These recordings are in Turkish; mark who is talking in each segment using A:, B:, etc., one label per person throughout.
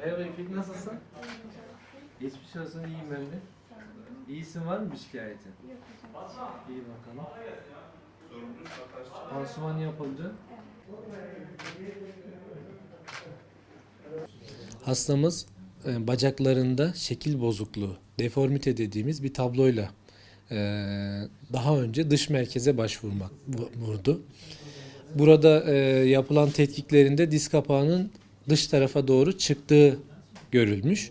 A: Merhaba İpek nasılsın? Geçmiş olsun iyiyim ben de. İyisin var mı bir şikayetin? İyi bakalım. Pansuman yapıldı. Hastamız e, bacaklarında şekil bozukluğu, deformite dediğimiz bir tabloyla e, daha önce dış merkeze başvurmak vu- vurdu. Burada e, yapılan tetkiklerinde diz kapağının dış tarafa doğru çıktığı görülmüş.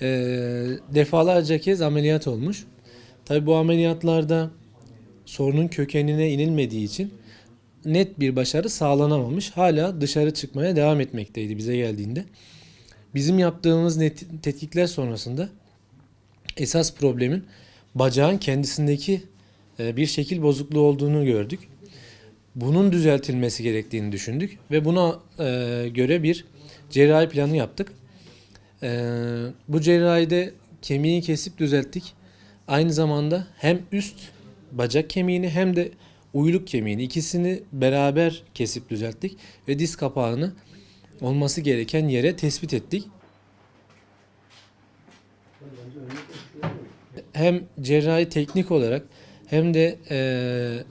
A: E, defalarca kez ameliyat olmuş. Tabi bu ameliyatlarda sorunun kökenine inilmediği için net bir başarı sağlanamamış. Hala dışarı çıkmaya devam etmekteydi bize geldiğinde. Bizim yaptığımız net, tetkikler sonrasında esas problemin bacağın kendisindeki e, bir şekil bozukluğu olduğunu gördük. Bunun düzeltilmesi gerektiğini düşündük ve buna e, göre bir cerrahi planı yaptık. E, bu cerrahide kemiği kesip düzelttik. Aynı zamanda hem üst bacak kemiğini hem de uyluk kemiğini ikisini beraber kesip düzelttik ve diz kapağını olması gereken yere tespit ettik. Hem cerrahi teknik olarak hem de eee,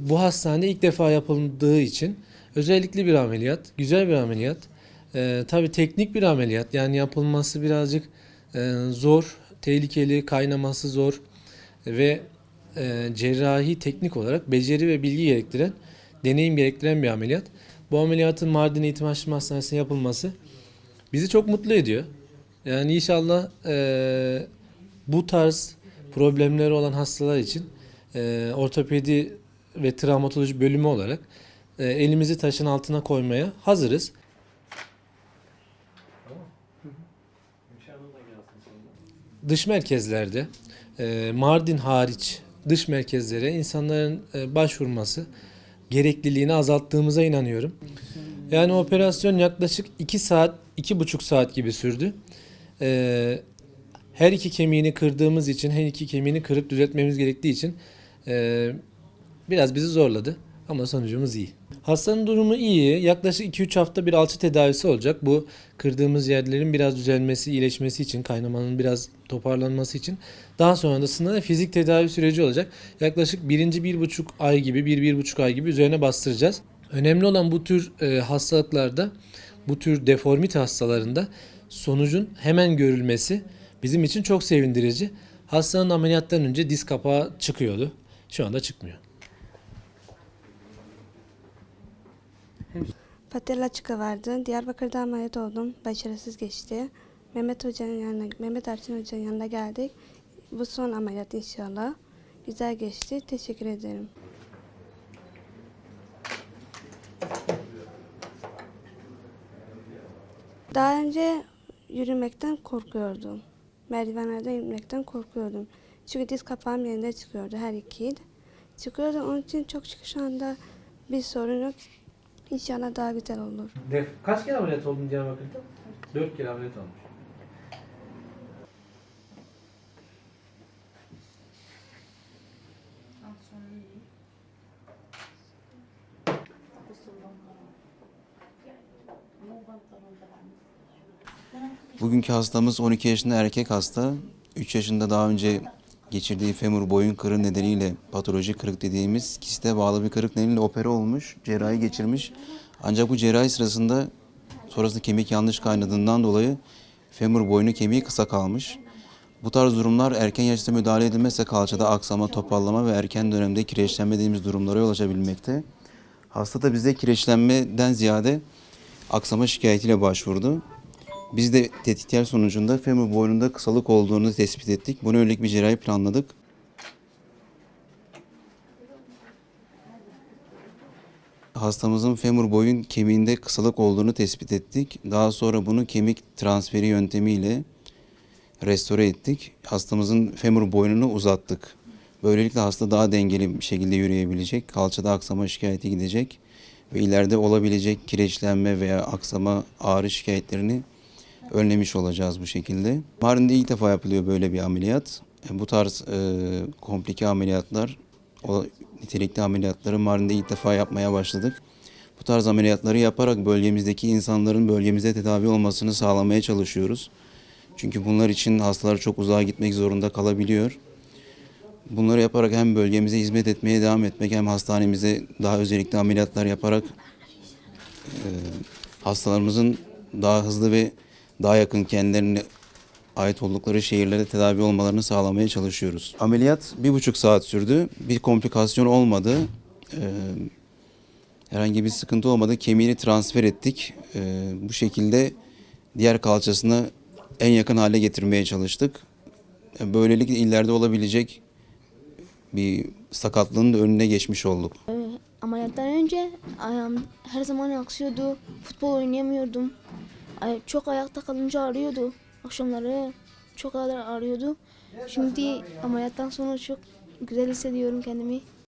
A: bu hastanede ilk defa yapıldığı için özellikle bir ameliyat, güzel bir ameliyat. Eee tabii teknik bir ameliyat yani yapılması birazcık eee, zor, tehlikeli, kaynaması zor ve eee, cerrahi teknik olarak beceri ve bilgi gerektiren, deneyim gerektiren bir ameliyat. Bu ameliyatın Mardin Eğitim Araştırma Hastanesi'nde yapılması bizi çok mutlu ediyor. Yani inşallah eee, bu tarz problemleri olan hastalar için eee, ortopedi ve travmatoloji bölümü olarak eee, elimizi taşın altına koymaya hazırız. Dış merkezlerde eee, Mardin hariç dış merkezlere insanların eee, başvurması gerekliliğini azalttığımıza inanıyorum. Yani operasyon yaklaşık 2 saat, 2,5 saat gibi sürdü. Ee, her iki kemiğini kırdığımız için, her iki kemiğini kırıp düzeltmemiz gerektiği için e, biraz bizi zorladı. Ama sonucumuz iyi. Hastanın durumu iyi. Yaklaşık 2-3 hafta bir alçı tedavisi olacak. Bu kırdığımız yerlerin biraz düzelmesi, iyileşmesi için, kaynamanın biraz toparlanması için. Daha sonrasında da fizik tedavi süreci olacak. Yaklaşık birinci bir buçuk ay gibi, bir, bir buçuk ay gibi üzerine bastıracağız. Önemli olan bu tür e, hastalıklarda, bu tür deformite hastalarında sonucun hemen görülmesi bizim için çok sevindirici. Hastanın ameliyattan önce diz kapağı çıkıyordu. Şu anda çıkmıyor.
B: Patella açıkı vardı. Diyarbakır'da ameliyat oldum. Başarısız geçti. Mehmet Hoca'nın yanına, Mehmet Arçın Hoca'nın yanına geldik. Bu son ameliyat inşallah. Güzel geçti. Teşekkür ederim. Daha önce yürümekten korkuyordum. Merdivenlerden yürümekten korkuyordum. Çünkü diz kapağım yerinde çıkıyordu her ikiydi. Çıkıyordu onun için çok şükür şu anda bir sorun yok. İnşallah daha güzel olur.
A: Kaç kere ameliyat oldun Diyarbakır'da? Dört kere ameliyat olmuş.
C: Bugünkü hastamız 12 yaşında erkek hasta. 3 yaşında daha önce geçirdiği femur boyun kırığı nedeniyle patolojik kırık dediğimiz kiste bağlı bir kırık nedeniyle opera olmuş, cerrahi geçirmiş. Ancak bu cerrahi sırasında sonrasında kemik yanlış kaynadığından dolayı femur boynu kemiği kısa kalmış. Bu tarz durumlar erken yaşta müdahale edilmezse kalçada aksama, topallama ve erken dönemde kireçlenme dediğimiz durumlara yol açabilmekte. Hasta da bize kireçlenmeden ziyade aksama şikayetiyle başvurdu. Biz de tetkikler sonucunda femur boynunda kısalık olduğunu tespit ettik. Buna yönelik bir cerrahi planladık. Hastamızın femur boyun kemiğinde kısalık olduğunu tespit ettik. Daha sonra bunu kemik transferi yöntemiyle restore ettik. Hastamızın femur boynunu uzattık. Böylelikle hasta daha dengeli bir şekilde yürüyebilecek. Kalçada aksama şikayeti gidecek ve ileride olabilecek kireçlenme veya aksama ağrı şikayetlerini önlemiş olacağız bu şekilde. Mardin'de ilk defa yapılıyor böyle bir ameliyat. E, Bu tarz e, komplike ameliyatlar, o nitelikli ameliyatları Mardin'de ilk defa yapmaya başladık. bu tarz ameliyatları yaparak bölgemizdeki insanların bölgemizde tedavi olmasını sağlamaya çalışıyoruz. Çünkü bunlar için hastalar çok uzağa gitmek zorunda kalabiliyor. Bunları yaparak hem bölgemize hizmet etmeye devam etmek hem hastanemize daha özellikle ameliyatlar yaparak e, hastalarımızın daha hızlı ve daha yakın kendilerine ait oldukları şehirlere tedavi olmalarını sağlamaya çalışıyoruz. Ameliyat bir buçuk saat sürdü. Bir komplikasyon olmadı. Ee, herhangi bir sıkıntı olmadı. Kemiğini transfer ettik. Ee, bu şekilde diğer kalçasını en yakın hale getirmeye çalıştık. Ee, Böylelikle ileride olabilecek bir sakatlığın da önüne geçmiş olduk.
D: Ameliyattan önce ayağım her zaman aksıyordu. Futbol oynayamıyordum. Ay- Çok ayakta kalınca ağrıyordu. Akşamları çok ağrıyordu. Şimdi ameliyattan sonra çok güzel hissediyorum kendimi.